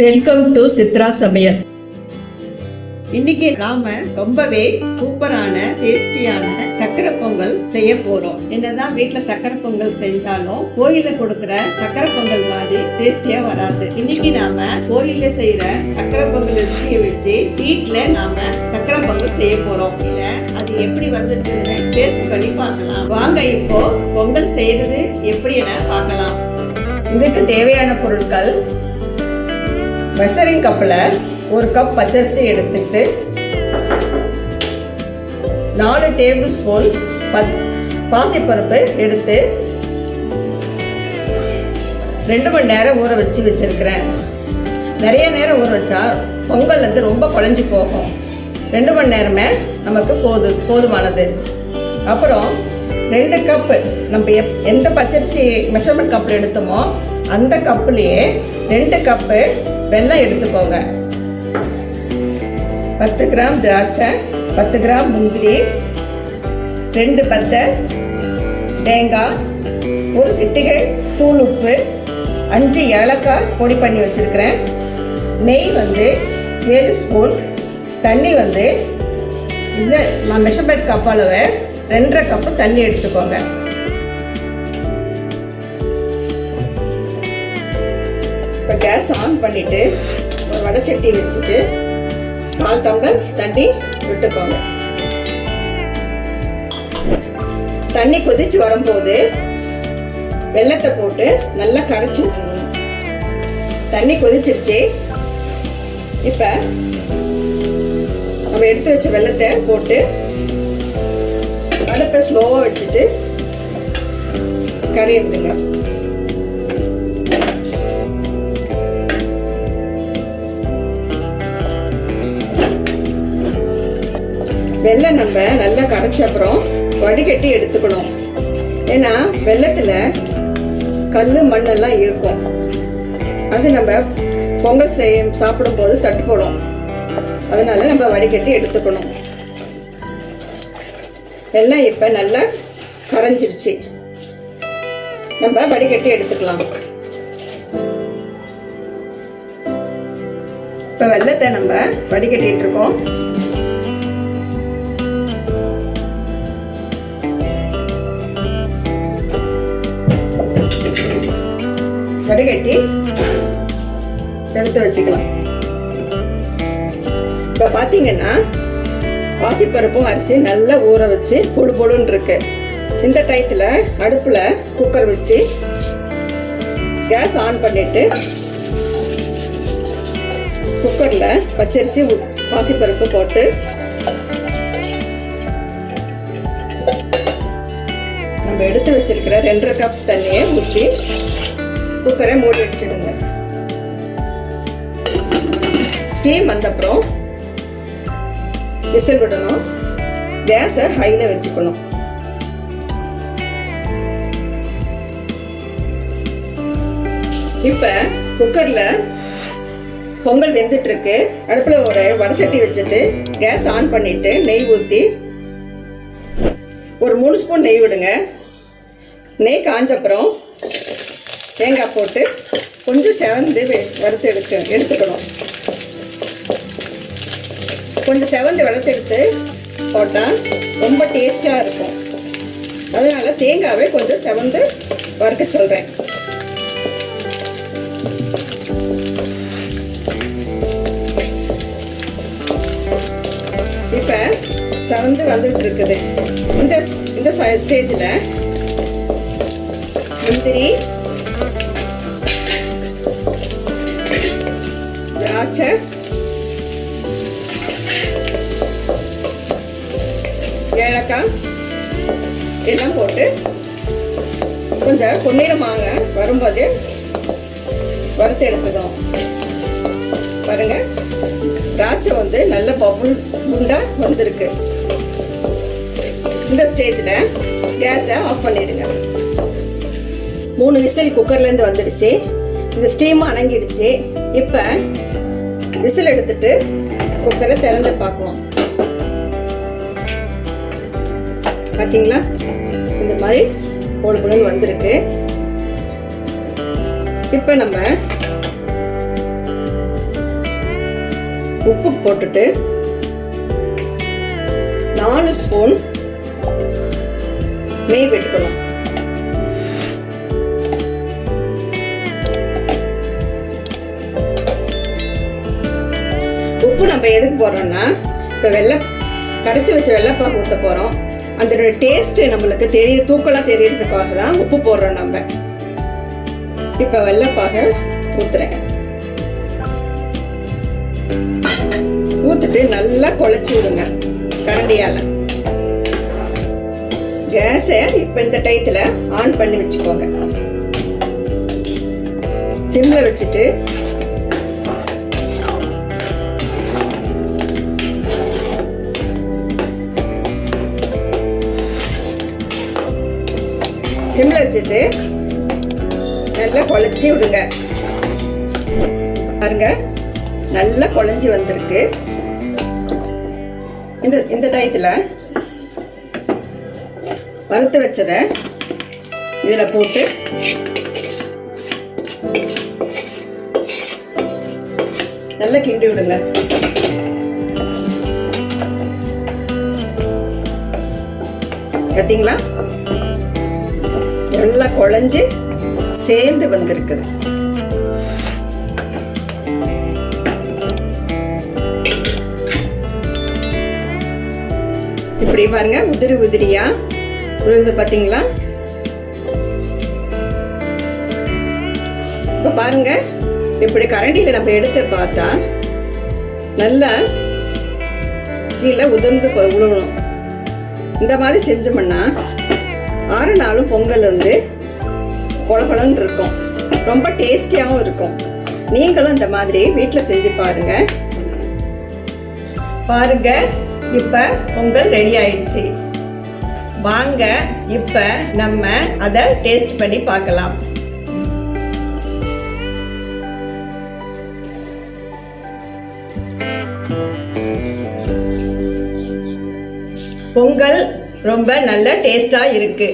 Welcome to Chitra சமையல். இன்னைக்கு நாம ரொம்பவே சூப்பரான டேஸ்டியான சக்கரை பொங்கல் செய்ய போறோம். என்னதான் வீட்ல சக்கரை பொங்கல் செஞ்சாலும் கோயில்ல கொடுக்கிற சக்கரை பொங்கல் மாதிரி டேஸ்டியா வராது. இன்னைக்கு நாம கோயில்ல செய்யற சக்கரை பொங்கல் ரெசிபியை வச்சு வீட்ல நாம சக்கரை பொங்கல் செய்ய போறோம். இல்ல அது எப்படி வந்துருக்குதுன்னு டேஸ்ட் பண்ணி பார்க்கலாம். வாங்க இப்போ பொங்கல் செய்யறது எப்படி என பார்க்கலாம். இதுக்கு தேவையான பொருட்கள் மெஷரிங் கப்பில் ஒரு கப் பச்சரிசி எடுத்துட்டு நாலு டேபிள் ஸ்பூன் பத் பாசிப்பருப்பு எடுத்து ரெண்டு மணி நேரம் ஊற வச்சு வச்சுருக்கிறேன். நிறைய நேரம் ஊற வச்சா பொங்கல் வந்து ரொம்ப குழஞ்சி போகும். ரெண்டு மணி நேரமே நமக்கு போது போதுமானது. அப்புறம் ரெண்டு கப்பு நம்ம எப் எந்த பச்சரிசி மெஷர்மெண்ட் கப்பில் எடுத்தோமோ அந்த கப்புலேயே ரெண்டு கப்பு வெல்லம் எடுத்துக்கோங்க. பத்து கிராம் திராட்சை பத்து கிராம் முந்திரி ரெண்டு பத்தை தேங்காய் ஒரு சிட்டிகை தூள் உப்பு அஞ்சு ஏலக்காய் பொடி பண்ணி வச்சுருக்கிறேன். நெய் வந்து ஏழு ஸ்பூன் தண்ணி வந்து இந்த மெஷர்மெண்ட் கப் அளவு ரெண்டரை கப்பு தண்ணி எடுத்துக்கோங்க. கேஸ் ஆன் பண்ணிவிட்டு ஒரு வடச்சட்டி வச்சுட்டு கால் டம்ளர் தண்ணி விட்டுக்கோங்க. தண்ணி கொதிச்சு வரும்போது வெள்ளத்தை போட்டு நல்லா கரைச்சி விட்டுணும் தண்ணி கொதிச்சிருச்சு. இப்போ நம்ம எடுத்து வச்ச வெள்ளத்தை போட்டு அடுப்பை ஸ்லோவாக வச்சுட்டு கறி எடுத்துக்கலாம் வெள்ளம் நம்ம நல்லா கரைச்ச அப்புறம் வடிகட்டி எடுத்துக்கணும். ஏன்னா வெள்ளத்தில் கல் மண்ணெல்லாம் இருக்கும். அது நம்ம பொங்கல் செய்ய சாப்பிடும்போது தட்டுப்படும் அதனால நம்ம வடிகட்டி எடுத்துக்கணும். வெள்ளம் இப்போ நல்லா கரைஞ்சிருச்சு. நம்ம வடிகட்டி எடுத்துக்கலாம். இப்போ வெள்ளத்தை நம்ம வடிகட்டிட்டு இருக்கோம். வடிகட்டி எடுத்து வச்சுக்கலாம். இப்போ பார்த்தீங்கன்னா பாசிப்பருப்பும் அரிசி நல்லா ஊற வச்சு பொடு பொடுன்னு இருக்கு. இந்த டயத்தில் அடுப்பில் குக்கர் வச்சு கேஸ் ஆன் பண்ணிட்டு குக்கரில் பச்சரிசி பாசிப்பருப்பு போட்டு நம்ம எடுத்து வச்சிருக்கிற ரெண்டரை கப் தண்ணியை ஊற்றி குக்கரை மூடி வச்சிடுங்க. ஸ்டீம் வந்தப்புறம் விசில் விடணும். கேஸை ஹையில் வச்சுக்கணும். இப்போ குக்கரில் பொங்கல் வெந்துட்டுருக்கு. அடுப்பில் ஒரு வடசட்டி வச்சுட்டு கேஸ் ஆன் பண்ணிவிட்டு நெய் ஊற்றி ஒரு மூணு ஸ்பூன் நெய் விடுங்க. நெய் காஞ்சப்புறம் தேங்காய் போட்டு கொஞ்சம் செவந்து வெ- வறுத்து எடுக்க எடுத்துக்கணும். கொஞ்சம் செவந்து வறுத்தெடுத்து போட்டால் ரொம்ப டேஸ்ட்டாக இருக்கும். அதனால் தேங்காவே கொஞ்சம் செவந்து வறுக்க சொல்கிறேன் இப்போ செவந்து வந்துட்டு இருக்குது. இந்த இந்த ஸ்டேஜில் முந்திரி திராட்சை ஏலக்காய் எல்லாம் போட்டு கொஞ்சம் பொன்னிறமாக வரும்போது வறுத்து எடுத்துக்கணும். பாருங்க திராட்சை வந்து நல்ல பபுள் குண்டா வந்திருக்கு. இந்த ஸ்டேஜில் கேஸை ஆஃப் பண்ணிடுங்க. மூணு விசில் குக்கர்லேருந்து வந்துடுச்சு. இந்த ஸ்டீம் அணங்கிடுச்சு இப்போ விசில் எடுத்துட்டு குக்கரை திறந்து பார்க்கலாம். பார்த்தீங்களா இந்த மாதிரி பொழு பொழுன்னு வந்திருக்கு. இப்போ நம்ம உப்பு போட்டுட்டு நாலு ஸ்பூன் நெய் விட்டுக்கணும் உப்பு நம்ம எதுக்கு போடுறோம்னா இப்போ வெள்ளை கரைச்சி வச்ச வெள்ளைப்பாகு ஊற்ற போகிறோம் அதோட டேஸ்ட்டு நம்மளுக்கு தெரிய தூக்கலாக தெரியறதுக்காக தான் உப்பு போடுறோம் நம்ம. இப்போ வெள்ளைப்பாக ஊற்றுறேன் ஊற்றுட்டு நல்லா குழச்சி விடுங்க கரண்டியால். கேஸை இப்போ இந்த டயத்தில் ஆன் பண்ணி வச்சுக்கோங்க. சிம்மில் வச்சுட்டு சிம்மில் வச்சுட்டு நல்லா குழச்சி விடுங்க. பாருங்க நல்லா குழஞ்சி வந்திருக்கு. இந்த இந்த டயத்தில் வறுத்து வச்சதை இதில் போட்டு நல்லா கிண்டி விடுங்க. பார்த்தீங்களா குழஞ்சி சேர்ந்து வந்திருக்குது. இப்படி பாருங்க உதிரி உதிரியா விழுந்து பார்த்தீங்களா இப்போ பாருங்க இப்படி கரண்டியில் நம்ம எடுத்து பார்த்தா நல்லா கீழே உதிர்ந்து விழுணும் இந்த மாதிரி செஞ்சோம்னா ஆறு நாளும் பொங்கல் வந்து குழகுழன்னு இருக்கும் ரொம்ப டேஸ்டியாகவும் இருக்கும். நீங்களும் இந்த மாதிரி வீட்டில் செஞ்சு பாருங்க. பாருங்க இப்போ பொங்கல் ரெடி ஆயிடுச்சு. வாங்க இப்போ நம்ம அதை டேஸ்ட் பண்ணி பார்க்கலாம். பொங்கல் ரொம்ப நல்ல டேஸ்டாக இருக்கு.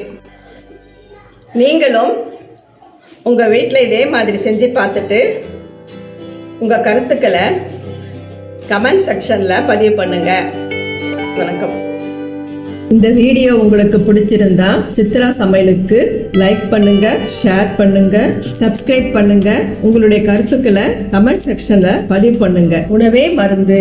நீங்களும் உங்கள் வீட்டில் இதே மாதிரி செஞ்சு பார்த்துட்டு உங்கள் கருத்துக்களை கமெண்ட் செக்ஷனில் பதிவு பண்ணுங்க. வணக்கம். இந்த வீடியோ உங்களுக்கு பிடிச்சிருந்தா சித்ரா சமையலுக்கு லைக் பண்ணுங்க ஷேர் பண்ணுங்க சப்ஸ்கிரைப் பண்ணுங்க. உங்களுடைய கருத்துக்களை கமெண்ட் செக்ஷன்ல பதிவு பண்ணுங்க. உணவே மருந்து.